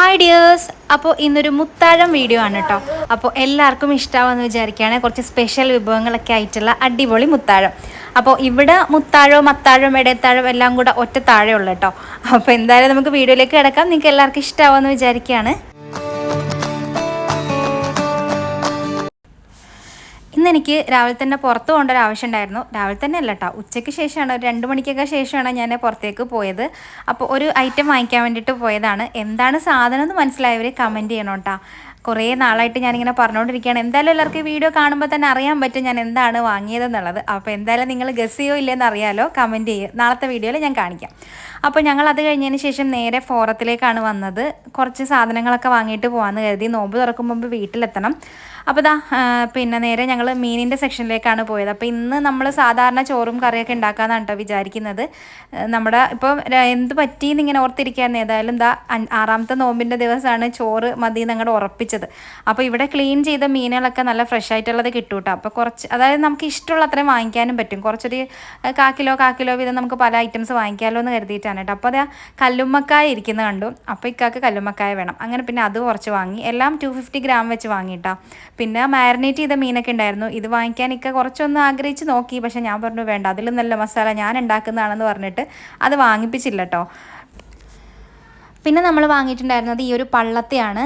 Hi dears അപ്പോൾ ഇന്നൊരു മുത്താഴം video ആണ് കേട്ടോ അപ്പോൾ എല്ലാവർക്കും ഇഷ്ടമാവെന്ന് വിചാരിക്കുകയാണ് കുറച്ച് സ്പെഷ്യൽ വിഭവങ്ങളൊക്കെ ആയിട്ടുള്ള അടിപൊളി മുത്താഴം. അപ്പോൾ ഇവിടെ മുത്താഴവും മത്താഴവും ഇടയത്താഴവും എല്ലാം കൂടെ ഒറ്റ താഴെ ഉള്ളു കേട്ടോ അപ്പോൾ എന്തായാലും നമുക്ക് വീഡിയോയിലേക്ക് കിടക്കാം. നിങ്ങൾക്ക് എല്ലാവർക്കും ഇഷ്ടമാവുമെന്ന് വിചാരിക്കുകയാണ്. എനിക്ക് രാവിലെ തന്നെ പുറത്ത് പോകേണ്ട ഒരു ആവശ്യം ഉണ്ടായിരുന്നു. രാവിലെ തന്നെ അല്ല കേട്ടോ ഉച്ചയ്ക്ക് ശേഷമാണ് ഒരു രണ്ട് മണിക്കൊക്കെ ശേഷമാണ് ഞാൻ പുറത്തേക്ക് പോയത്. അപ്പോൾ ഒരു ഐറ്റം വാങ്ങിക്കാൻ വേണ്ടിയിട്ട് പോയതാണ്. എന്താണ് സാധനം എന്ന് മനസ്സിലായവർ കമന്റ് ചെയ്യണം കേട്ടോ കുറേ നാളായിട്ട് ഞാനിങ്ങനെ പറഞ്ഞുകൊണ്ടിരിക്കുകയാണ്. എന്തായാലും എല്ലാവർക്കും വീഡിയോ കാണുമ്പോൾ തന്നെ അറിയാൻ പറ്റും ഞാൻ എന്താണ് വാങ്ങിയതെന്നുള്ളത്. അപ്പോൾ എന്തായാലും നിങ്ങൾ ഗസ് ചെയ്യോ ഇല്ലെന്ന് അറിയാലോ കമന്റ് ചെയ്യുക നാളത്തെ വീഡിയോയിൽ ഞാൻ കാണിക്കാം. അപ്പോൾ ഞങ്ങൾ അത് കഴിഞ്ഞതിന് ശേഷം നേരെ ഫോറത്തിലേക്കാണ് വന്നത്. കുറച്ച് സാധനങ്ങളൊക്കെ വാങ്ങിയിട്ട് പോകാമെന്ന് കരുതി. നോമ്പ് തുറക്കുമ്പോൾ വീട്ടിലെത്തണം. അപ്പോൾ ഇതാ പിന്നെ നേരെ ഞങ്ങൾ മീനിന്റെ സെക്ഷനിലേക്കാണ് പോയത്. അപ്പോൾ ഇന്ന് നമ്മൾ സാധാരണ ചോറും കറിയൊക്കെ ഉണ്ടാക്കാമെന്നാണ് കേട്ടോ വിചാരിക്കുന്നത്. നമ്മുടെ ഇപ്പോൾ എന്ത് പറ്റിയെന്ന് ഇങ്ങനെ ഓർത്തിരിക്കാൻ ഏതായാലും ഇതാ ആറാമത്തെ നോമ്പിന്റെ ദിവസമാണ് ചോറ് മതി ഞങ്ങളുടെ ഉറപ്പിച്ചത് അപ്പോൾ ഇവിടെ ക്ലീൻ ചെയ്ത മീനുകളൊക്കെ നല്ല ഫ്രഷ് ആയിട്ടുള്ളത് കിട്ടും കേട്ടോ അപ്പോൾ കുറച്ച് അതായത് നമുക്ക് ഇഷ്ടമുള്ള അത്രയും വാങ്ങിക്കാനും പറ്റും. കുറച്ചൊരു കാക്കിലോ കാക്കിലോ വീതം നമുക്ക് പല ഐറ്റംസ് വാങ്ങിക്കാമല്ലോ എന്ന് കരുതിയിട്ടാണ് കേട്ടോ അപ്പോൾ അതാ കല്ലുമ്മക്കായ ഇരിക്കുന്നത് കണ്ടു. അപ്പോൾ ഇക്കാക്ക് കല്ലുമ്മക്കായ വേണം. അങ്ങനെ പിന്നെ അത് കുറച്ച് വാങ്ങി. എല്ലാം ടു ഫിഫ്റ്റി ഗ്രാം വെച്ച് വാങ്ങിയിട്ടാ പിന്നെ മാരിനേറ്റ് ചെയ്ത മീനൊക്കെ ഉണ്ടായിരുന്നു. ഇത് വാങ്ങിക്കാൻ ഇക്ക കുറച്ചൊന്ന് ആഗ്രഹിച്ച് നോക്കി. പക്ഷേ ഞാൻ പറഞ്ഞു വേണ്ട അതിലും നല്ല മസാല ഞാൻ ഉണ്ടാക്കുന്നതാണെന്ന് പറഞ്ഞിട്ട് അത് വാങ്ങിപ്പിച്ചില്ല കേട്ടോ പിന്നെ നമ്മൾ വാങ്ങിയിട്ടുണ്ടായിരുന്നത് ഈ ഒരു പള്ളത്തെയാണ്.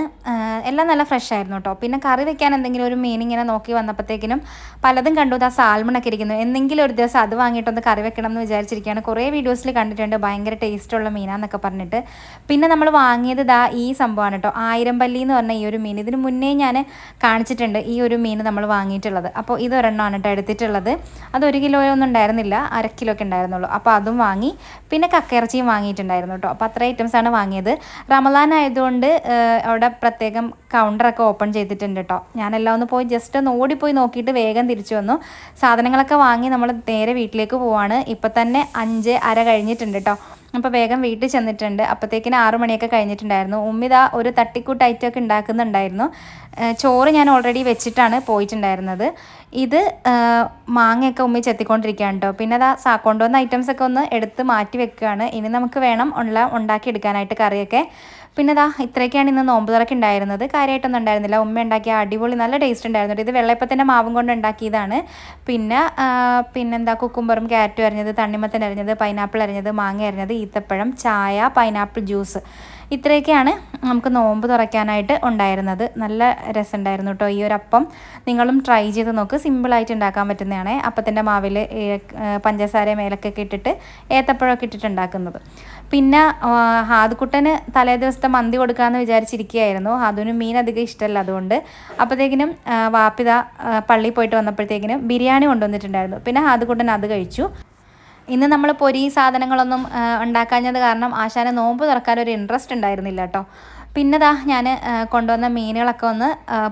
എല്ലാം നല്ല ഫ്രഷ് ആയിരുന്നു കേട്ടോ പിന്നെ കറി വെക്കാൻ എന്തെങ്കിലും ഒരു മീൻ ഇങ്ങനെ നോക്കി വന്നപ്പോഴത്തേക്കിനും പലതും കണ്ടു. ആ സാൽമണൊക്കെ ഇരിക്കുന്നു. എന്തെങ്കിലും ഒരു ദിവസം അത് വാങ്ങിയിട്ടൊന്ന് കറി വെക്കണം എന്ന് വിചാരിച്ചിരിക്കുകയാണ്. കുറേ വീഡിയോസിൽ കണ്ടിട്ടുണ്ട്. ഭയങ്കര ടേസ്റ്റുള്ള മീനാന്നൊക്കെ പറഞ്ഞിട്ട്. പിന്നെ നമ്മൾ വാങ്ങിയത് ഇതാ ഈ സംഭവമാണ് കേട്ടോ ആയിരം പല്ലി എന്ന് പറഞ്ഞ ഈ ഒരു മീൻ. ഇതിന് മുന്നേ ഞാൻ കാണിച്ചിട്ടുണ്ട് ഈ ഒരു മീൻ നമ്മൾ വാങ്ങിയിട്ടുള്ളത്. അപ്പോൾ ഇത് ഒരെണ്ണമാണ് കേട്ടോ എടുത്തിട്ടുള്ളത്. അത് ഒരു കിലോ ഒന്നും ഉണ്ടായിരുന്നില്ല. അര കിലോ ഒക്കെ ഉണ്ടായിരുന്നുള്ളൂ. അപ്പോൾ അതും വാങ്ങി. പിന്നെ കക്കയിറച്ചിയും വാങ്ങിയിട്ടുണ്ടായിരുന്നു കേട്ടോ അപ്പോൾ അത്ര ഐറ്റംസാണ് വാങ്ങിയത്. വാങ്ങിയത് റമലാൻ ആയതുകൊണ്ട് അവിടെ പ്രത്യേകം കൗണ്ടറൊക്കെ ഓപ്പൺ ചെയ്തിട്ടുണ്ട് കേട്ടോ ഞാനെല്ലാം ഒന്ന് പോയി ജസ്റ്റ് ഒന്ന് ഓടിപ്പോയി നോക്കിയിട്ട് വേഗം തിരിച്ചു വന്നു. സാധനങ്ങളൊക്കെ വാങ്ങി നമ്മൾ നേരെ വീട്ടിലേക്ക് പോവാണ്. ഇപ്പം തന്നെ അഞ്ച് അര കഴിഞ്ഞിട്ടുണ്ട് കേട്ടോ അപ്പോൾ വേഗം വീട്ടിൽ ചെന്നിട്ടുണ്ട്. അപ്പോഴത്തേക്കിന് ആറു മണിയൊക്കെ കഴിഞ്ഞിട്ടുണ്ടായിരുന്നു. ഉമ്മിത ഒരു തട്ടിക്കൂട്ട് ഐറ്റം ഒക്കെ ഉണ്ടാക്കുന്നുണ്ടായിരുന്നു. ചോറ് ഞാൻ ഓൾറെഡി വെച്ചിട്ടാണ് പോയിട്ടുണ്ടായിരുന്നത്. ഇത് മാങ്ങയൊക്കെ ഉമ്മി ചെത്തിക്കൊണ്ടിരിക്കുകയാണ് കേട്ടോ പിന്നെ അതാ സാ കൊണ്ടുവന്ന ഐറ്റംസൊക്കെ ഒന്ന് എടുത്ത് മാറ്റി വെക്കുകയാണ്. ഇനി നമുക്ക് വേണം ഉള്ള ഉണ്ടാക്കിയെടുക്കാനായിട്ട് കറിയൊക്കെ. പിന്നെ ഇതാ ഇത്രയൊക്കെയാണ് ഇന്ന് നോമ്പ് തുറക്ക് ഉണ്ടായിരുന്നത്. കാര്യമായിട്ടൊന്നും ഉണ്ടായിരുന്നില്ല. ഉമ്മ ഉണ്ടാക്കിയ അടിപൊളി നല്ല ടേസ്റ്റ് ഉണ്ടായിരുന്നു ഇത് വെള്ളയപ്പത്തിന്റെ മാവും കൊണ്ട് ഉണ്ടാക്കിയതാണ്. പിന്നെ പിന്നെന്താ കുക്കുംബറും ക്യാരറ്റും അരിഞ്ഞത് തണ്ണിമത്തൻ അരിഞ്ഞത് പൈനാപ്പിൾ അരിഞ്ഞത് മാങ്ങ അരിഞ്ഞത് ഈത്തപ്പഴം ചായ പൈനാപ്പിൾ ജ്യൂസ്. ഇത്രയൊക്കെയാണ് നമുക്ക് നോമ്പ് തുറയ്ക്കാനായിട്ട് ഉണ്ടായിരുന്നത്. നല്ല രസമുണ്ടായിരുന്നു കേട്ടോ ഈ ഒരു അപ്പം. നിങ്ങളും ട്രൈ ചെയ്ത് നോക്ക്. സിമ്പിളായിട്ട് ഉണ്ടാക്കാൻ പറ്റുന്നതാണ്. അപ്പത്തിന്റെ മാവിൽ പഞ്ചസാര മേലൊക്കെ ഇട്ടിട്ട് ഏത്തപ്പഴമൊക്കെ ഇട്ടിട്ട് ഉണ്ടാക്കുന്നത്. പിന്നെ ഹാദുക്കുട്ടന് തലേ ദിവസത്തെ മന്തി കൊടുക്കാമെന്ന് വിചാരിച്ചിരിക്കുകയായിരുന്നു. ഹാദുവിന് മീൻ അധികം ഇഷ്ടമല്ല അതുകൊണ്ട്. അപ്പോഴത്തേക്കിനും വാപ്പിത പള്ളിയിൽ പോയിട്ട് വന്നപ്പോഴത്തേക്കിനും ബിരിയാണി കൊണ്ടുവന്നിട്ടുണ്ടായിരുന്നു. പിന്നെ ഹാദുക്കുട്ടൻ അത് കഴിച്ചു. ഇന്ന് നമ്മൾ പൊരി സാധനങ്ങളൊന്നും ഉണ്ടാക്കാഞ്ഞത് കാരണം ആശാനെ നോമ്പ് തുറക്കാൻ ഒരു ഇൻട്രസ്റ്റ് ഉണ്ടായിരുന്നില്ല കേട്ടോ പിന്നെതാ ഞാൻ കൊണ്ടുവന്ന മീനുകളൊക്കെ ഒന്ന്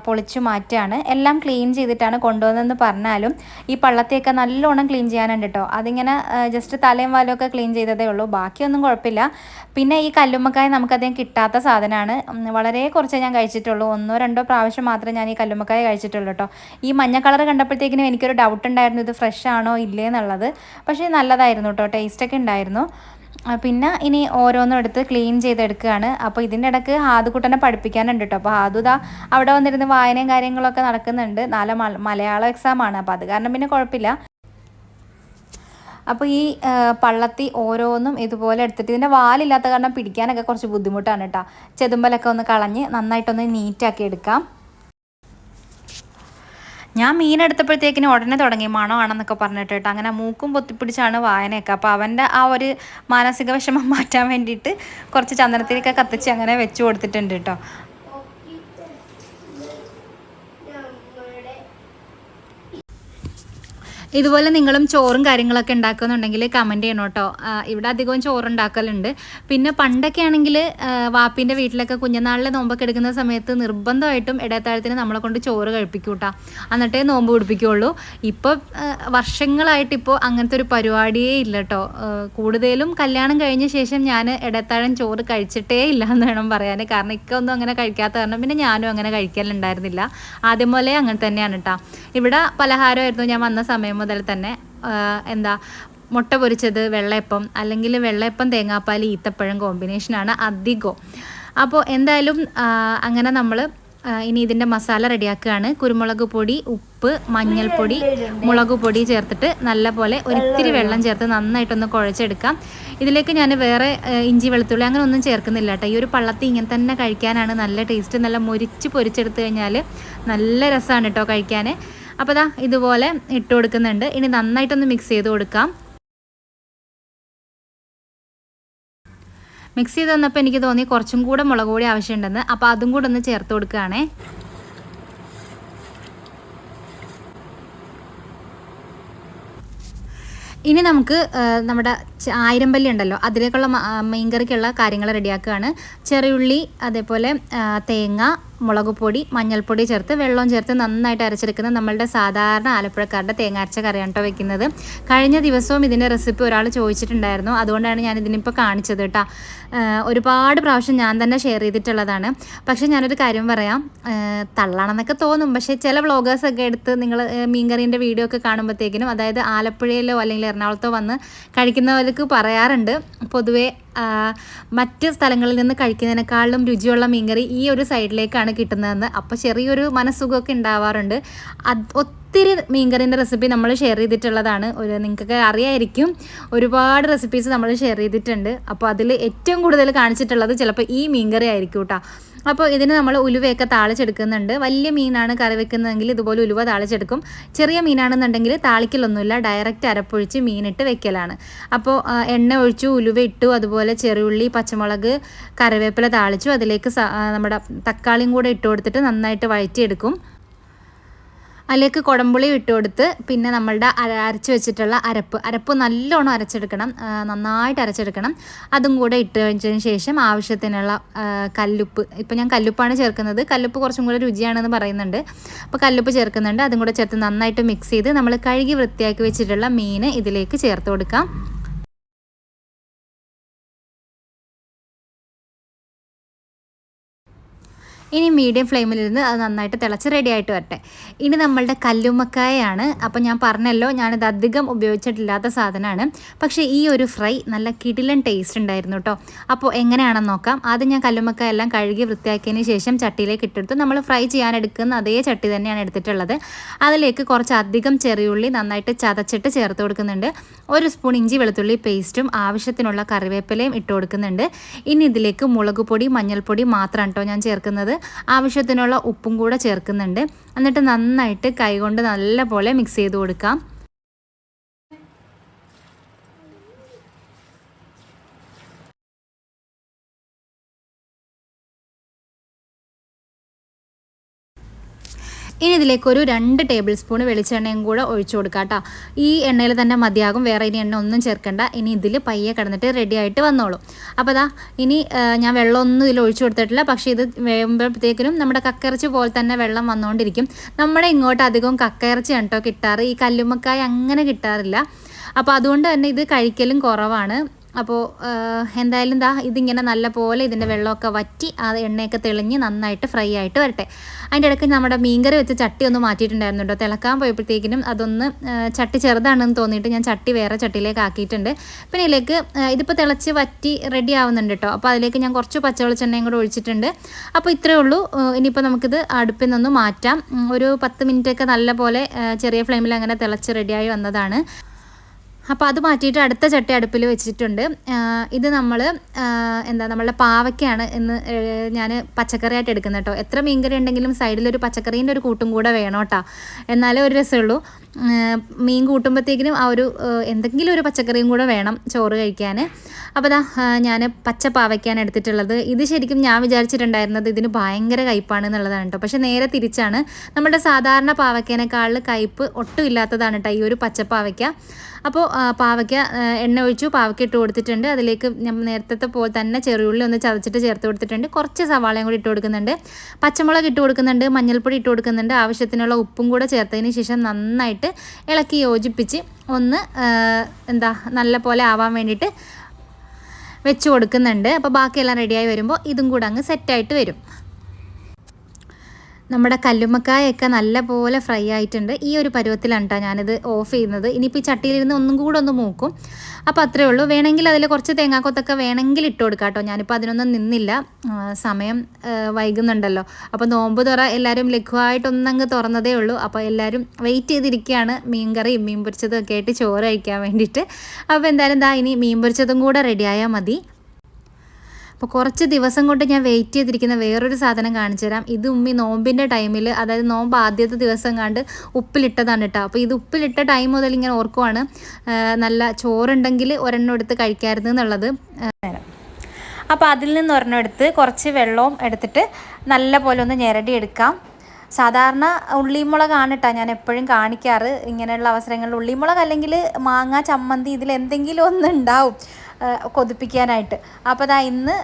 പൊളിച്ചു മാറ്റുകയാണ്. എല്ലാം ക്ലീൻ ചെയ്തിട്ടാണ് കൊണ്ടുവന്നതെന്ന് പറഞ്ഞാലും ഈ പള്ളത്തെയൊക്കെ നല്ലോണം ക്ലീൻ ചെയ്യാനുണ്ട് കേട്ടോ അതിങ്ങനെ ജസ്റ്റ് തലയും വാലും ഒക്കെ ക്ലീൻ ചെയ്തതേ ഉള്ളൂ. ബാക്കിയൊന്നും കുഴപ്പമില്ല. പിന്നെ ഈ കല്ലുമ്മക്കായ നമുക്കധികം കിട്ടാത്ത സാധനമാണ്. വളരെ കുറച്ചേ ഞാൻ കഴിച്ചിട്ടുള്ളൂ. ഒന്നോ രണ്ടോ പ്രാവശ്യം മാത്രമേ ഞാൻ ഈ കല്ലുമ്മക്കായ കഴിച്ചിട്ടുള്ളൂ കേട്ടോ ഈ മഞ്ഞ കളർ കണ്ടപ്പോഴത്തേക്കിനും എനിക്കൊരു ഡൗട്ട് ഉണ്ടായിരുന്നു ഇത് ഫ്രഷ് ആണോ ഇല്ലേ എന്നുള്ളത്. പക്ഷേ നല്ലതായിരുന്നു കേട്ടോ ടേസ്റ്റൊക്കെ ഉണ്ടായിരുന്നു. പിന്നെ ഇനി ഓരോന്നും എടുത്ത് ക്ലീൻ ചെയ്തെടുക്കുകയാണ്. അപ്പോൾ ഇതിന്റെ ഇടയ്ക്ക് ഹാദുക്കുട്ടനെ പഠിപ്പിക്കാനുണ്ട് കേട്ടോ അപ്പോൾ ഹാദു ദാ അവിടെ വന്നിരുന്ന് വായനയും കാര്യങ്ങളൊക്കെ നടക്കുന്നുണ്ട്. നാളെ മലയാളം എക്സാമാണ് അപ്പോൾ അത് കാരണം പിന്നെ കുഴപ്പമില്ല. അപ്പോൾ ഈ പള്ളത്തി ഓരോന്നും ഇതുപോലെ എടുത്തിട്ട് ഇതിന്റെ വാലില്ലാത്ത കാരണം പിടിക്കാനൊക്കെ കുറച്ച് ബുദ്ധിമുട്ടാണ് കേട്ടോ ചെതുമ്പലൊക്കെ ഒന്ന് കളഞ്ഞ് നന്നായിട്ടൊന്ന് നീറ്റാക്കി എടുക്കാം. ഞാൻ മീൻ എടുത്തപ്പോഴത്തേക്കിന് ഉടനെ തുടങ്ങി മണമാണെന്നൊക്കെ പറഞ്ഞിട്ട് കേട്ടോ. അങ്ങനെ മൂക്കും പൊത്തിപ്പിടിച്ചാണ് വായനയൊക്കെ. അപ്പോൾ അവന്റെ ആ ഒരു മാനസിക വിഷമം മാറ്റാൻ വേണ്ടിയിട്ട് കുറച്ച് ചന്ദനത്തിലൊക്കെ കത്തിച്ച് അങ്ങനെ വെച്ച് കൊടുത്തിട്ടുണ്ട് കേട്ടോ. ഇതുപോലെ നിങ്ങളും ചോറും കാര്യങ്ങളൊക്കെ ഉണ്ടാക്കുന്നുണ്ടെങ്കിൽ കമന്റ് ചെയ്യണം കേട്ടോ. ഇവിടെ അധികവും ചോറ് ഉണ്ടാക്കലുണ്ട് പിന്നെ പണ്ടൊക്കെ ആണെങ്കിൽ വാപ്പിന്റെ വീട്ടിലൊക്കെ കുഞ്ഞനാളിലെ നോമ്പൊക്കെ എടുക്കുന്ന സമയത്ത് നിർബന്ധമായിട്ടും ഇടത്താഴത്തിന് നമ്മളെ കൊണ്ട് ചോറ് കഴിപ്പിക്കൂട്ടാ എന്നിട്ടേ നോമ്പ് പിടിപ്പിക്കുകയുള്ളൂ ഇപ്പോൾ വർഷങ്ങളായിട്ട് ഇപ്പോൾ അങ്ങനത്തെ ഒരു പരിപാടിയേ ഇല്ല കേട്ടോ കൂടുതലും കല്യാണം കഴിഞ്ഞ ശേഷം ഞാൻ ഇടത്താഴം ചോറ് കഴിച്ചിട്ടേ ഇല്ല എന്ന് വേണം പറയാൻ. കാരണം ഇക്ക ഒന്നും അങ്ങനെ കഴിക്കാത്ത കാരണം പിന്നെ ഞാനും അങ്ങനെ കഴിക്കലുണ്ടായിരുന്നില്ല. ആദ്യം പോലെ അങ്ങനെ തന്നെയാണ് കേട്ടോ ഇവിടെ പലഹാരമായിരുന്നു. ഞാൻ വന്ന സമയം മുതൽ തന്നെ എന്താ മുട്ട പൊരിച്ചത് വെള്ളയപ്പം അല്ലെങ്കിൽ വെള്ളയപ്പം തേങ്ങാപ്പാൽ ഈത്തപ്പഴം കോമ്പിനേഷനാണ് അധികവും. അപ്പോൾ എന്തായാലും അങ്ങനെ നമ്മൾ ഇനി ഇതിന്റെ മസാല റെഡിയാക്കുകയാണ്. കുരുമുളക് പൊടി ഉപ്പ് മഞ്ഞൾപ്പൊടി മുളക് പൊടി ചേർത്തിട്ട് നല്ലപോലെ ഒരിത്തിരി വെള്ളം ചേർത്ത് നന്നായിട്ടൊന്ന് കുഴച്ചെടുക്കാം. ഇതിലേക്ക് ഞാൻ വേറെ ഇഞ്ചി വെളുത്തുള്ളി അങ്ങനെ ഒന്നും ചേർക്കുന്നില്ല കേട്ടോ ഈ ഒരു പള്ളത്തി ഇങ്ങനെ തന്നെ കഴിക്കാനാണ് നല്ല ടേസ്റ്റ് നല്ല മുരിച്ച് പൊരിച്ചെടുത്ത് കഴിഞ്ഞാൽ നല്ല രസമാണ് കേട്ടോ കഴിക്കാൻ അപ്പോൾ ദാ ഇതുപോലെ ഇട്ട് കൊടുക്കുന്നുണ്ട്. ഇനി നന്നായിട്ടൊന്ന് മിക്സ് ചെയ്ത് കൊടുക്കാം. മിക്സ് ചെയ്ത് വന്നപ്പോൾ എനിക്ക് തോന്നി കുറച്ചും കൂടെ മുളക് പൊടി ആവശ്യമുണ്ടെന്ന്. അപ്പോൾ അതും കൂടെ ഒന്ന് ചേർത്ത് കൊടുക്കുകയാണേ. ഇനി നമുക്ക് നമ്മുടെ ആയിരം ആയിരമ്പല്ലി ഉണ്ടല്ലോ. അതിലേക്കുള്ള മീൻകറിക്കുള്ള കാര്യങ്ങൾ റെഡിയാക്കുകയാണ്. ചെറിയുള്ളി അതേപോലെ തേങ്ങ മുളക് പൊടി മഞ്ഞൾപ്പൊടി ചേർത്ത് വെള്ളവും ചേർത്ത് നന്നായിട്ട് അരച്ചെടുക്കുന്ന നമ്മളുടെ സാധാരണ ആലപ്പുഴക്കാരുടെ തേങ്ങാരച്ച കറിയാണ് കേട്ടോ വെക്കുന്നത്. കഴിഞ്ഞ ദിവസവും ഇതിന്റെ റെസിപ്പി ഒരാൾ ചോദിച്ചിട്ടുണ്ടായിരുന്നു. അതുകൊണ്ടാണ് ഞാൻ ഇതിനിപ്പോൾ കാണിച്ചത് കേട്ടോ. ഒരുപാട് പ്രാവശ്യം ഞാൻ തന്നെ ഷെയർ ചെയ്തിട്ടുള്ളതാണ്. പക്ഷേ ഞാനൊരു കാര്യം പറയാം. തള്ളാണെന്നൊക്കെ തോന്നും. പക്ഷേ ചില വ്ളോഗേഴ്സൊക്കെ എടുത്ത് നിങ്ങൾ മീൻകറീന്റെ വീഡിയോ ഒക്കെ കാണുമ്പോഴത്തേക്കിനും അതായത് ആലപ്പുഴയിലോ അല്ലെങ്കിൽ എറണാകുളത്തോ വന്ന് കഴിക്കുന്നവർക്ക് പറയാറുണ്ട്. പൊതുവേ മറ്റ് സ്ഥലങ്ങളിൽ നിന്ന് കഴിക്കുന്നതിനേക്കാളും രുചിയുള്ള മീൻകറി ഈ ഒരു സൈഡിലേക്കാണ് കിട്ടുന്നതെന്ന്. അപ്പോൾ ചെറിയൊരു മനസ്സുഖമൊക്കെ ഉണ്ടാവാറുണ്ട്. അത് ഒത്തിരി മീൻകറിന്റെ റെസിപ്പി നമ്മൾ ഷെയർ ചെയ്തിട്ടുള്ളതാണ്. ഒരു നിങ്ങൾക്കൊക്കെ അറിയായിരിക്കും. ഒരുപാട് റെസിപ്പീസ് നമ്മൾ ഷെയർ ചെയ്തിട്ടുണ്ട്. അപ്പോൾ അതിൽ ഏറ്റവും കൂടുതൽ കാണിച്ചിട്ടുള്ളത് ചിലപ്പോൾ ഈ മീൻകറി ആയിരിക്കും കേട്ടോ അപ്പോൾ ഇതിന് നമ്മൾ ഉലുവയൊക്കെ താളിച്ചെടുക്കുന്നുണ്ട്. വലിയ മീനാണ് കറി വെക്കുന്നതെങ്കിൽ ഇതുപോലെ ഉലുവ താളിച്ചെടുക്കും. ചെറിയ മീനാണെന്നുണ്ടെങ്കിൽ താളിക്കലൊന്നുമില്ല. ഡയറക്റ്റ് അരപ്പൊഴിച്ച് മീനിട്ട് വെക്കലാണ്. അപ്പോൾ എണ്ണ ഒഴിച്ചു ഉലുവ ഇട്ടു അതുപോലെ ചെറിയുള്ളി പച്ചമുളക് കറിവേപ്പില താളിച്ചു അതിലേക്ക് നമ്മുടെ തക്കാളിയും കൂടെ ഇട്ട് കൊടുത്തിട്ട് നന്നായിട്ട് വഴറ്റിയെടുക്കും. അതിലേക്ക് കുടംപുളി ഇട്ട് കൊടുത്ത് പിന്നെ നമ്മളുടെ അര അരച്ച് വെച്ചിട്ടുള്ള അരപ്പ്. അരപ്പ് നല്ലോണം അരച്ചെടുക്കണം. നന്നായിട്ട് അരച്ചെടുക്കണം. അതും കൂടെ ഇട്ട് വെച്ചതിന് ശേഷം ആവശ്യത്തിനുള്ള കല്ലുപ്പ്. ഇപ്പം ഞാൻ കല്ലുപ്പാണ് ചേർക്കുന്നത്. കല്ലുപ്പ് കുറച്ചും കൂടെ രുചിയാണെന്ന് പറയുന്നുണ്ട്. അപ്പോൾ കല്ലുപ്പ് ചേർക്കുന്നുണ്ട്. അതും കൂടെ ചേർത്ത് നന്നായിട്ട് മിക്സ് ചെയ്ത് നമ്മൾ കഴുകി വൃത്തിയാക്കി വെച്ചിട്ടുള്ള മീൻ ഇതിലേക്ക് ചേർത്ത് കൊടുക്കാം. ഇനി മീഡിയം ഫ്ലെയിമിൽ ഫ്ലെയിമിലിരുന്ന് അത് നന്നായിട്ട് തിളച്ച് റെഡി ആയിട്ട് വരട്ടെ. ഇനി നമ്മളുടെ കല്ലുമ്മക്കായാണ്. അപ്പോൾ ഞാൻ പറഞ്ഞല്ലോ ഞാനിത് അധികം ഉപയോഗിച്ചിട്ടില്ലാത്ത സാധനമാണ്. പക്ഷേ ഈ ഒരു ഫ്രൈ നല്ല കിടിലൻ ടേസ്റ്റ് ഉണ്ടായിരുന്നു കേട്ടോ അപ്പോൾ എങ്ങനെയാണെന്ന് നോക്കാം. ആദ്യം ഞാൻ കല്ലുമ്മക്കായ എല്ലാം കഴുകി വൃത്തിയാക്കിയതിന് ശേഷം ചട്ടിയിലേക്ക് ഇട്ടെടുത്തു. നമ്മൾ ഫ്രൈ ചെയ്യാൻ എടുക്കുന്ന അതേ ചട്ടി തന്നെയാണ് എടുത്തിട്ടുള്ളത്. അതിലേക്ക് കുറച്ച് അധികം ചെറിയുള്ളി നന്നായിട്ട് ചതച്ചിട്ട് ചേർത്ത് കൊടുക്കുന്നുണ്ട്. ഒരു സ്പൂൺ ഇഞ്ചി വെളുത്തുള്ളി പേസ്റ്റും ആവശ്യത്തിനുള്ള കറിവേപ്പിലയും ഇട്ട് കൊടുക്കുന്നുണ്ട്. ഇനി ഇതിലേക്ക് മുളക് പൊടി മഞ്ഞൾപ്പൊടി മാത്രമാണ് കേട്ടോ ഞാൻ ചേർക്കുന്നത്. ആവശ്യത്തിനുള്ള ഉപ്പും കൂടെ ചേർക്കുന്നുണ്ട്. എന്നിട്ട് നന്നായിട്ട് കൈകൊണ്ട് നല്ലപോലെ മിക്സ് ചെയ്ത് കൊടുക്കാം. ഇനി ഇതിലേക്ക് ഒരു രണ്ട് ടേബിൾ സ്പൂൺ വെളിച്ചെണ്ണയും കൂടെ ഒഴിച്ചു കൊടുക്കാം കേട്ടോ. ഈ എണ്ണയിൽ തന്നെ മതിയാകും വേറെ ഇനി എണ്ണ ഒന്നും ചേർക്കണ്ട. ഇനി ഇതിൽ പയ്യെ കിടന്നിട്ട് റെഡി ആയിട്ട് വന്നോളൂ. അപ്പോൾ അതാ ഇനി ഞാൻ വെള്ളമൊന്നും ഇതിൽ ഒഴിച്ചു കൊടുത്തിട്ടില്ല. പക്ഷേ ഇത് വേകുമ്പോഴത്തേക്കിനും നമ്മുടെ കക്കിറച്ചി പോലെ തന്നെ വെള്ളം വന്നുകൊണ്ടിരിക്കും നമ്മുടെ ഇങ്ങോട്ട് അധികം കക്കയിറച്ചി കേട്ടോ കിട്ടാറ്. ഈ കല്ലുമ്മക്കായ അങ്ങനെ കിട്ടാറില്ല. അപ്പോൾ അതുകൊണ്ട് തന്നെ ഇത് കഴിക്കലും കുറവാണ്. അപ്പോൾ എന്തായാലും ദാ ഇതിങ്ങനെ നല്ല പോലെ ഇതിന്റെ വെള്ളമൊക്കെ വറ്റി ആ എണ്ണയൊക്കെ തെളിഞ്ഞ് നന്നായിട്ട് ഫ്രൈ ആയിട്ട് വരട്ടെ. അതിന്റെ ഇടയ്ക്ക് നമ്മുടെ മീൻകറി വെച്ച് ചട്ടി ഒന്ന് മാറ്റിയിട്ടുണ്ടായിരുന്നു കേട്ടോ. തിളക്കാൻ പോയപ്പോഴത്തേക്കിനും അതൊന്ന് ചട്ടി ചെറുതാണെന്ന് തോന്നിയിട്ട് ഞാൻ ചട്ടി വേറെ ചട്ടിയിലേക്ക് ആക്കിയിട്ടുണ്ട്. പിന്നെ ഇതിലേക്ക് ഇതിപ്പോൾ തിളച്ച് വറ്റി റെഡി ആവുന്നുണ്ട് കേട്ടോ. അപ്പോൾ അതിലേക്ക് ഞാൻ കുറച്ച് പച്ചവെളിച്ചെണ്ണയും കൂടെ ഒഴിച്ചിട്ടുണ്ട്. അപ്പോൾ ഇത്രയേ ഉള്ളൂ. ഇനിയിപ്പോൾ നമുക്കിത് അടുപ്പിൽ നിന്ന് മാറ്റാം. ഒരു പത്ത് മിനിറ്റൊക്കെ നല്ല പോലെ ചെറിയ ഫ്ലെയിമിൽ അങ്ങനെ തിളച്ച് റെഡിയായി വന്നതാണ്. അപ്പോൾ അത് മാറ്റിയിട്ട് അടുത്ത ചട്ടി അടുപ്പിൽ വെച്ചിട്ടുണ്ട് ഇത് നമ്മൾ എന്താ നമ്മളുടെ പാവയ്ക്കാണ് ഇന്ന് ഞാൻ പച്ചക്കറിയായിട്ട് എടുക്കുന്നത് കേട്ടോ. എത്ര മീൻകറി ഉണ്ടെങ്കിലും സൈഡിലൊരു പച്ചക്കറീന്റെ ഒരു കൂട്ടും കൂടെ വേണം കേട്ടോ. എന്നാലേ ഒരു രസമുള്ളൂ. മീൻ കൂട്ടുമ്പോഴത്തേക്കിനും ആ ഒരു എന്തെങ്കിലും ഒരു പച്ചക്കറിയും കൂടെ വേണം ചോറ് കഴിക്കാൻ അപ്പോൾ ദാ ഞാൻ പച്ച പാവയ്ക്കാണ് എടുത്തിട്ടുള്ളത്. ഇത് ശരിക്കും ഞാൻ വിചാരിച്ചിട്ടുണ്ടായിരുന്നത് ഇതിന് ഭയങ്കര കയ്പ്പാണ് എന്നുള്ളതാണ് കേട്ടോ. പക്ഷേ നേരെ തിരിച്ചാണ്. നമ്മുടെ സാധാരണ പാവയ്ക്കേനേക്കാളിൽ കയ്പ്പ് ഒട്ടും ഇല്ലാത്തതാണ് കേട്ടോ ഈ ഒരു പച്ചപ്പാവയ്ക്ക അപ്പോൾ പാവയ്ക്ക എണ്ണ ഒഴിച്ചു പാവയ്ക്ക ഇട്ട് കൊടുത്തിട്ടുണ്ട്. അതിലേക്ക് ഞാൻ നേരത്തെ പോലെ തന്നെ ചെറിയുള്ളി ഒന്ന് ചതച്ചിട്ട് ചേർത്ത് കൊടുത്തിട്ടുണ്ട്. കുറച്ച് സവാളയും കൂടി ഇട്ട് കൊടുക്കുന്നുണ്ട്. പച്ചമുളക് ഇട്ട് കൊടുക്കുന്നുണ്ട് മഞ്ഞൾപ്പൊടി ഇട്ട് കൊടുക്കുന്നുണ്ട്. ആവശ്യത്തിനുള്ള ഉപ്പും കൂടെ ചേർത്തതിന് ശേഷം നന്നായിട്ട് ഇളക്കി യോജിപ്പിച്ച് ഒന്ന് എന്താ നല്ല പോലെ ആവാൻ വേണ്ടിയിട്ട് വെച്ച് കൊടുക്കുന്നുണ്ട്. അപ്പോൾ ബാക്കിയെല്ലാം റെഡിയായി വരുമ്പോൾ ഇതും കൂടെ അങ്ങ് സെറ്റായിട്ട് വരും. നമ്മുടെ കല്ലുമ്മക്കായൊക്കെ നല്ലപോലെ ഫ്രൈ ആയിട്ടുണ്ട്. ഈ ഒരു പരുവത്തിലാണ് കേട്ടോ ഞാനിത് ഓഫ് ചെയ്യുന്നത്. ഇനിയിപ്പോൾ ഈ ചട്ടിയിലിരുന്ന് ഒന്നും കൂടെ ഒന്ന് മൂക്കും. അപ്പോൾ അത്രേ ഉള്ളൂ. വേണമെങ്കിൽ അതിൽ കുറച്ച് തേങ്ങാക്കൊത്തൊക്കെ വേണമെങ്കിൽ ഇട്ട് കൊടുക്കാം കേട്ടോ ഞാനിപ്പോൾ അതിനൊന്നും നിന്നില്ല. സമയം വൈകുന്നുണ്ടല്ലോ. അപ്പോൾ നോമ്പ് തുറ എല്ലാവരും ലഘുവായിട്ടൊന്നങ്ങ് തുറന്നതേ ഉള്ളൂ. അപ്പോൾ എല്ലാവരും വെയിറ്റ് ചെയ്തിരിക്കുകയാണ് മീൻകറിയും മീൻ പൊരിച്ചതും ഒക്കെ ആയിട്ട് ചോറ് കഴിക്കാൻ വേണ്ടിയിട്ട് അപ്പോൾ എന്തായാലും ദാ ഇനി മീൻ പൊരിച്ചതും കൂടെ റെഡിയായാൽ മതി. അപ്പോൾ കുറച്ച് ദിവസം കൊണ്ട് ഞാൻ വെയിറ്റ് ചെയ്തിരിക്കുന്ന വേറൊരു സാധനം കാണിച്ചു തരാം. ഇത് ഉമ്മി നോമ്പിന്റെ ടൈമിൽ അതായത് നോമ്പ് ആദ്യത്തെ ദിവസം കണ്ട് ഉപ്പിലിട്ടതാണ് കേട്ടോ അപ്പോൾ ഇത് ഉപ്പിലിട്ട ടൈം മുതൽ ഇങ്ങനെ ഓർക്കുവാണ് നല്ല ചോറുണ്ടെങ്കിൽ ഒരെണ്ണം എടുത്ത് കഴിക്കാമായിരുന്നു എന്നുള്ളത്. അപ്പോൾ അതിൽ നിന്ന് ഒരെണ്ണം എടുത്ത് കുറച്ച് വെള്ളവും എടുത്തിട്ട് നല്ല പോലെ ഒന്ന് ഞെരടി എടുക്കാം. സാധാരണ ഉള്ളിമുളകാണ് കേട്ടോ ഞാൻ എപ്പോഴും കാണിക്കാറ്. ഇങ്ങനെയുള്ള അവസരങ്ങളിൽ ഉള്ളിമുളക് അല്ലെങ്കിൽ മാങ്ങ ചമ്മന്തി ഇതിൽ എന്തെങ്കിലും ഒന്ന് ഉണ്ടാവും. കൊതിപ്പിക്കാനായിട്ട്. അപ്പോൾ അതാ ഇന്ന്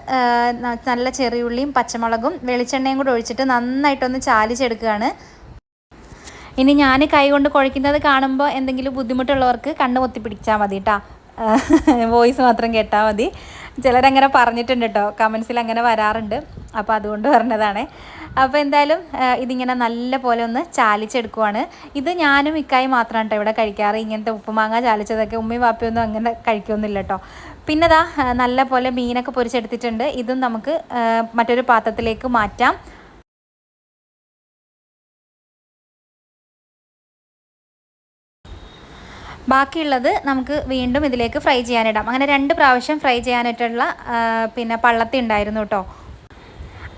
നല്ല ചെറിയുള്ളിയും പച്ചമുളകും വെളിച്ചെണ്ണയും കൂടെ ഒഴിച്ചിട്ട് നന്നായിട്ടൊന്ന് ചാലിച്ചെടുക്കുകയാണ്. ഇനി ഞാൻ കൈ കൊണ്ട് കുഴയ്ക്കുന്നത് കാണുമ്പോൾ എന്തെങ്കിലും ബുദ്ധിമുട്ടുള്ളവർക്ക് കണ്ണ് കൊത്തിപ്പിടിച്ചാൽ മതി കേട്ടോ വോയിസ് മാത്രം കേട്ടാൽ മതി. ചിലരങ്ങനെ പറഞ്ഞിട്ടുണ്ട് കേട്ടോ കമൻസിൽ അങ്ങനെ വരാറുണ്ട്. അപ്പോൾ അതുകൊണ്ട് പറഞ്ഞതാണ്. അപ്പോൾ എന്തായാലും ഇതിങ്ങനെ നല്ല പോലെ ഒന്ന് ചാലിച്ചെടുക്കുവാണ്. ഇത് ഞാനും ഇക്കായി മാത്രമാണ് കേട്ടോ ഇവിടെ കഴിക്കാറ്. ഇങ്ങനത്തെ ഉപ്പുമാങ്ങ ചാലിച്ചതൊക്കെ ഉമ്മയും വാപ്പയൊന്നും അങ്ങനെ കഴിക്കൊന്നുമില്ല കേട്ടോ പിന്നെ ദാ നല്ല പോലെ മീനൊക്കെ പൊരിച്ചെടുത്തിട്ടുണ്ട്. ഇതും നമുക്ക് മറ്റൊരു പാത്രത്തിലേക്ക് മാറ്റാം. ബാക്കിയുള്ളത് നമുക്ക് വീണ്ടും ഇതിലേക്ക് ഫ്രൈ ചെയ്യാനിടാം. അങ്ങനെ രണ്ട് പ്രാവശ്യം ഫ്രൈ ചെയ്യാനായിട്ടുള്ള പിന്നെ പള്ളത്തി ഉണ്ടായിരുന്നു കേട്ടോ.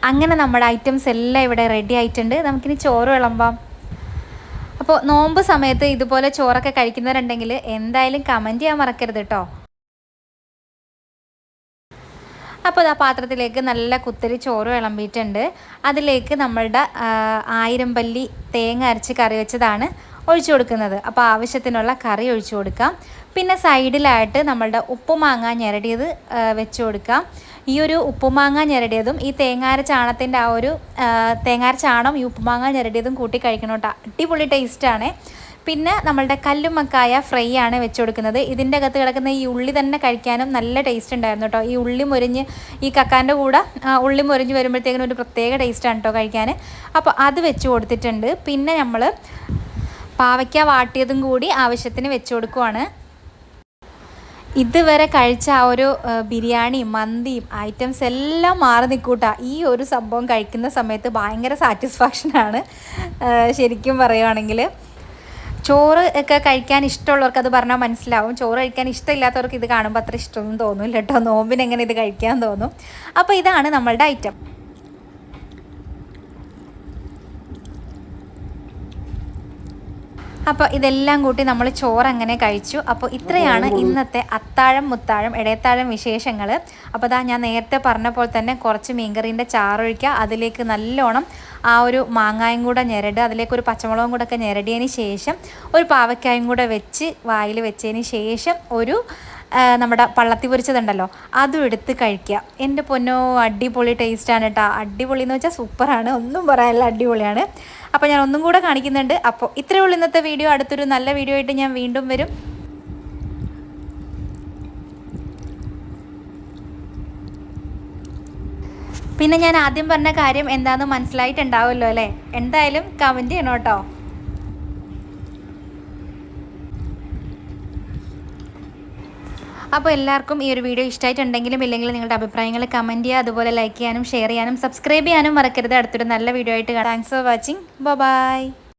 അങ്ങനെ നമ്മുടെ ഐറ്റംസ് എല്ലാം ഇവിടെ റെഡി ആയിട്ടുണ്ട്. നമുക്കിനി ചോറ് വിളമ്പാം. അപ്പോൾ നോമ്പ് സമയത്ത് ഇതുപോലെ ചോറൊക്കെ കഴിക്കുന്നവരുണ്ടെങ്കിൽ എന്തായാലും കമന്റ് ചെയ്യാൻ മറക്കരുത് കേട്ടോ. അപ്പോൾ ആ പാത്രത്തിലേക്ക് നല്ല കുത്തരി ചോറ് വിളമ്പിയിട്ടുണ്ട്. അതിലേക്ക് നമ്മളുടെ ആയിരം പല്ലി തേങ്ങ അരച്ച് കറി വെച്ചതാണ് ഒഴിച്ചു കൊടുക്കുന്നത്. അപ്പോൾ ആവശ്യത്തിനുള്ള കറി ഒഴിച്ചു കൊടുക്കാം. പിന്നെ സൈഡിലായിട്ട് നമ്മളുടെ ഉപ്പുമാങ്ങ ഞെരടിയത് വെച്ച് കൊടുക്കാം. ഈ ഒരു ഉപ്പുമാങ്ങ ഞെരടിയതും ഈ തേങ്ങാര ചാണത്തിന്റെ ആ ഒരു തേങ്ങാര ചാണം ഈ ഉപ്പുമാങ്ങ ഞെരടിയതും കൂട്ടി കഴിക്കണം അടിപൊളി ടേസ്റ്റാണ് പിന്നെ നമ്മളുടെ കല്ലുമക്കായ ഫ്രൈ ആണ് വെച്ച് കൊടുക്കുന്നത് ഇതിന്റെ അകത്ത് കിടക്കുന്ന ഈ ഉള്ളി തന്നെ കഴിക്കാനും നല്ല ടേസ്റ്റ് ഉണ്ടായിരുന്നു കേട്ടോ. ഈ ഉള്ളി മുരിഞ്ഞ് ഈ കക്കാന്റെ കൂടെ ഉള്ളി മുരിഞ്ഞ് വരുമ്പോഴത്തേക്കിനും ഒരു പ്രത്യേക ടേസ്റ്റാണ് കേട്ടോ കഴിക്കാൻ അപ്പോൾ അത് വെച്ച് കൊടുത്തിട്ടുണ്ട്. പിന്നെ നമ്മൾ പാവയ്ക്ക വാട്ടിയതും കൂടി ആവശ്യത്തിന് വെച്ച് കൊടുക്കുവാണ്. ഇതുവരെ കഴിച്ച ആ ഒരു ബിരിയാണിയും മന്തിയും ഐറ്റംസ് എല്ലാം മാറി നിൽക്കൂട്ടാ ഈ ഒരു സംഭവം കഴിക്കുന്ന സമയത്ത് ഭയങ്കര സാറ്റിസ്ഫാക്ഷനാണ് ശരിക്കും പറയുകയാണെങ്കിൽ ചോറ് ഒക്കെ കഴിക്കാൻ ഇഷ്ടമുള്ളവർക്ക് അത് പറഞ്ഞാൽ മനസ്സിലാവും. ചോറ് കഴിക്കാൻ ഇഷ്ടമില്ലാത്തവർക്ക് ഇത് കാണുമ്പോൾ അത്ര ഇഷ്ടമൊന്നും തോന്നില്ല കേട്ടോ നോമ്പിന് എങ്ങനെ ഇത് കഴിക്കാൻ തോന്നും. അപ്പോൾ ഇതാണ് നമ്മളുടെ ഐറ്റം അപ്പോൾ ഇതെല്ലാം കൂട്ടി നമ്മൾ ചോറ് അങ്ങനെ കഴിച്ചു. അപ്പോൾ ഇത്രയാണ് ഇന്നത്തെ അത്താഴം മുത്താഴം ഇടയത്താഴം വിശേഷങ്ങൾ അപ്പോൾ അതാ ഞാൻ നേരത്തെ പറഞ്ഞ പോലെ തന്നെ കുറച്ച് മീൻകറീന്റെ ചാറൊഴിക്കുക അതിലേക്ക് നല്ലോണം ആ ഒരു മാങ്ങായും കൂടെ ഞെരട് അതിലേക്ക് ഒരു പച്ചമുളകും കൂടെ ഒക്കെ ഞെരടിയതിന് ശേഷം ഒരു പാവയ്ക്കായും കൂടെ വെച്ച് വായിൽ വെച്ചതിന് ശേഷം ഒരു നമ്മുടെ പള്ളത്തി പൊരിച്ചതുണ്ടല്ലോ അതും എടുത്ത് കഴിക്കുക എന്റെ പൊന്നോ അടിപൊളി ടേസ്റ്റാണ് കേട്ടോ അടിപൊളി എന്ന് വെച്ചാൽ സൂപ്പറാണ് ഒന്നും പറയാനില്ല അടിപൊളിയാണ്. അപ്പോൾ ഞാൻ ഒന്നും കൂടെ കാണിക്കുന്നുണ്ട്. അപ്പോൾ ഇത്രയേ ഉള്ളൂ ഇന്നത്തെ വീഡിയോ. അടുത്തൊരു നല്ല വീഡിയോ ആയിട്ട് ഞാൻ വീണ്ടും വരും. പിന്നെ ഞാൻ ആദ്യം പറഞ്ഞ കാര്യം എന്താണെന്ന് മനസ്സിലായിട്ടുണ്ടാവുമല്ലോ അല്ലേ? എന്തായാലും കമന്റ് ചെയ്യണം കേട്ടോ. അപ്പോൾ എല്ലാവർക്കും ഈ ഒരു വീഡിയോ ഇഷ്ടമായിട്ടുണ്ടെങ്കിലും ഇല്ലെങ്കിലും നിങ്ങളുടെ അഭിപ്രായങ്ങൾ കമന്റ് ചെയ്യുക അതുപോലെ ലൈക്ക് ചെയ്യാനും ഷെയർ ചെയ്യാനും സബ്സ്ക്രൈബ് ചെയ്യാനും മറക്കരുത്. അടുത്തൊരു നല്ല വീഡിയോ ആയിട്ട് താങ്ക്സ് ഫോർ വാച്ചിങ് ബൈ